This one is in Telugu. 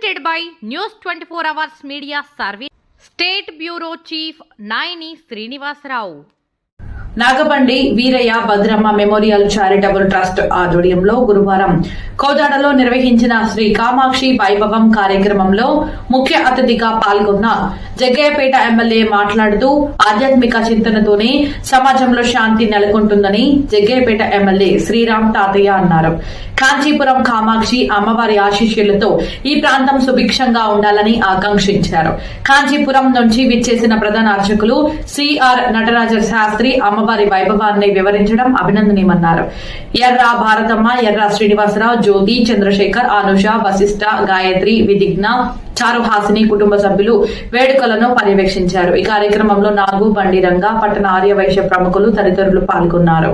by News 24 Hours Media Service, State Bureau Chief Naini Srinivasarao. Nagabandi Veeraiah Bhadramma memorial charitable trust ఆధ్వర్యంలో గురువారం కోదాడలో నిర్వహించిన శ్రీ కామాక్షి వైభవం కార్యక్రమంలో ముఖ్య అతిథిగా పాల్గొన్న జగ్గయ్యపేట ఎమ్మెల్యే మాట్లాడుతూ ఆధ్యాత్మిక చింతనతోనే సమాజంలో శాంతి నెలకొంటుందని జగ్గయ్యపేట ఎమ్మెల్యే శ్రీరామ్ తాతయ్య అన్నారు. కాంచీపురం కామాక్షి అమ్మవారి ఆశీస్సులతో ఈ ప్రాంతం సుభిక్షంగా ఉండాలని ఆకాంక్షించారు. కాంచీపురం నుంచి విచ్చేసిన ప్రధాన అర్చకులు సిఆర్ నటరాజ శాస్త్రి అమ్మవారి వైభవాన్ని వివరించడం అభినందనీయమన్నారు. ఎర్ర భారతమ్మ ఎర్ర శ్రీనివాసరావు జ్యోతి చంద్రశేఖర్ అనుష వశిష్ట గాయత్రి విధిజ్ఞ చారుహాసిని కుటుంబ సభ్యులు వేడుకలను పర్యవేక్షించారు. ఈ కార్యక్రమంలో నాగు బండి రంగ పట్టణ ఆర్యవైశ్య ప్రముఖులు తదితరులు పాల్గొన్నారు.